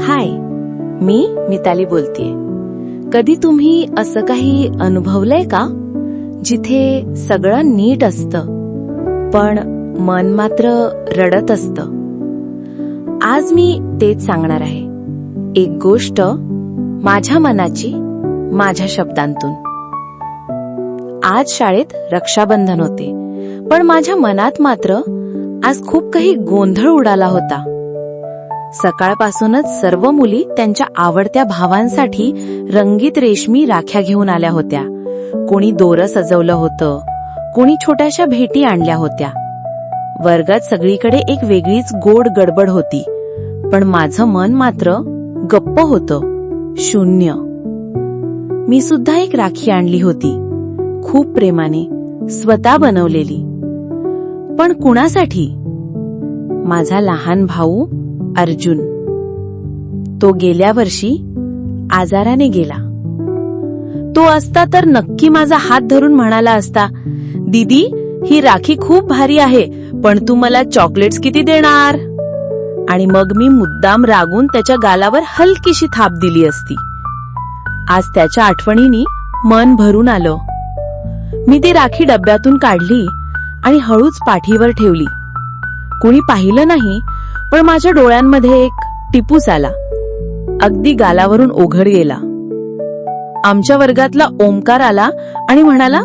हाय मी मिताली बोलतेय. कधी तुम्ही असं काही अनुभवलंय का? जिथे सगळं नीट असतं पण मन मात्र रडत असतं. आज मी तेच सांगणार आहे. एक गोष्ट माझ्या मनाची माझ्या शब्दांतून. आज शाळेत रक्षाबंधन होते पण माझ्या मनात मात्र आज खूप काही गोंधळ उडाला होता. सकाळपासूनच सर्व मुली त्यांच्या आवडत्या भावांसाठी रंगीत रेशमी राख्या घेऊन आल्या होत्या. कोणी दोरं सजवलं होतं. कोणी छोट्याशा भेटी आणल्या होत्या. वर्गात सगळीकडे एक वेगळीच गोड गडबड होती. पण माझं मन मात्र गप्प होतं. शून्य. मी सुद्धा एक राखी आणली होती. खूप प्रेमाने स्वतः बनवलेली. पण कुणासाठी? माझा लहान भाऊ अर्जुन. तो गेल्या वर्षी आजाराने गेला. तो असता तर नक्की माझा हात धरून म्हणाला असता दीदी ही राखी खूप भारी आहे पण तू मला चॉकलेट्स किती देणार? आणि मग मी मुद्दाम रागून त्याच्या गालावर हलकीशी थाप दिली असती. आज त्याच्या आठवणीनी मन भरून आलं. मी ती राखी डब्यातून काढली आणि हळूच पाठीवर ठेवली. कुणी पाहिलं नाही पण माझ्या डोळ्यांमध्ये एक टिपूस आला. अगदी गालावरून ओघड गेला. आमच्या वर्गातला ओमकार आला आणि म्हणाला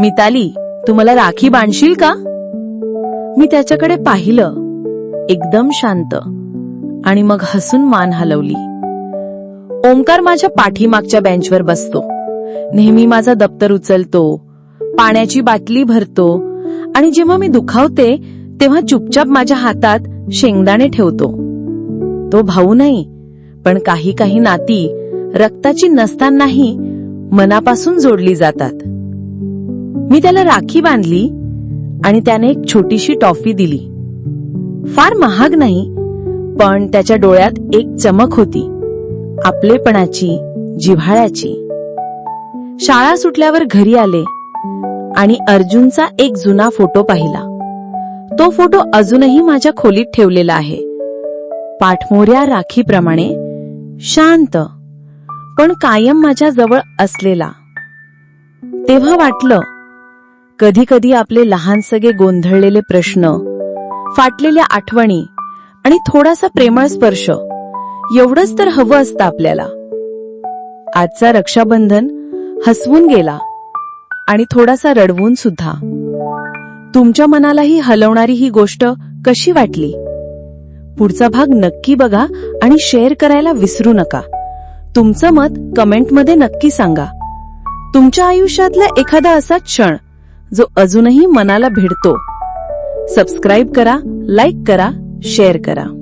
मिताली तू मला राखी बांधशील का? मी त्याच्याकडे पाहिलं. एकदम शांत. आणि मग हसून मान हलवली. ओमकार माझ्या पाठीमागच्या बेंचवर बसतो. नेहमी माझा दप्तर उचलतो. पाण्याची बाटली भरतो. आणि जेव्हा मी दुखावते तेव्हा चुपचाप माझ्या हातात शेंगदाणे ठेवतो. तो भाऊ नाही पण काही काही नाती रक्ताची नसतानाही मनापासून जोडली जातात. मी त्याला राखी बांधली आणि त्याने एक छोटीशी टॉफी दिली. फार महाग नाही पण त्याच्या डोळ्यात एक चमक होती आपलेपणाची जिव्हाळ्याची. शाळा सुटल्यावर घरी आले आणि अर्जुनचा एक जुना फोटो पाहिला. तो फोटो अजूनही माझ्या खोलीत ठेवलेला आहे. पाठमोऱ्या राखीप्रमाणे शांत पण कायम माझ्या जवळ असलेला. तेव्हा वाटलं कधी कधी आपले लहान सगळे गोंधळलेले प्रश्न फाटलेल्या आठवणी आणि थोडासा प्रेमळ स्पर्श एवढंच तर हवं असतं आपल्याला. आजचा रक्षाबंधन हसवून गेला आणि थोडासा रडवून सुद्धा. तुमच्या मनालाही हलवणारी ही गोष्ट कशी वाटली? पुढचा भाग नक्की बघा आणि शेअर करायला विसरू नका. तुमचं मत कमेंटमध्ये नक्की सांगा. तुमच्या आयुष्यातला एखादा असा क्षण जो अजूनही मनाला भिडतो. सबस्क्राईब करा लाईक करा शेअर करा.